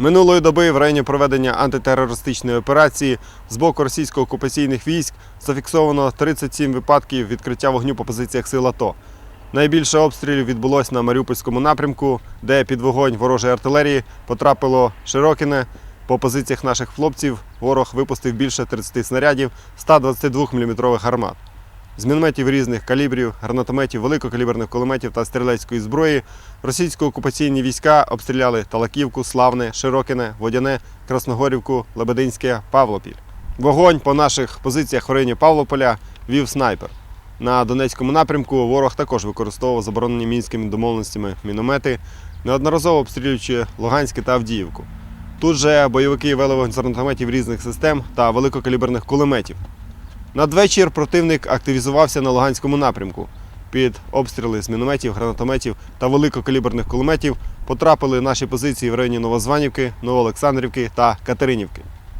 Минулої доби в районі проведення антитерористичної операції з боку російсько-окупаційних військ зафіксовано 37 випадків відкриття вогню по позиціях сил АТО. Найбільше обстрілів відбулось на Маріупольському напрямку, де під вогонь ворожої артилерії потрапило Широкіне. По позиціях наших хлопців ворог випустив більше 30 снарядів 122 мм гармат. З мінометів різних калібрів, гранатометів, великокаліберних кулеметів та стрілецької зброї російсько-окупаційні війська обстріляли Талаківку, Славне, Широкине, Водяне, Красногорівку, Лебединське, Павлопіль. Вогонь по наших позиціях в районі Павлополя вів снайпер. На Донецькому напрямку ворог також використовував заборонені мінськими домовленостями міномети, неодноразово обстрілюючи Луганське та Авдіївку. Тут же бойовики вели вогонь з гранатометів різних систем та великокаліберних кулеметів. Надвечір противник активізувався на Луганському напрямку. Під обстріли з мінометів, гранатометів та великокаліберних кулеметів потрапили наші позиції в районі Новозванівки, Новоолександрівки та Катеринівки.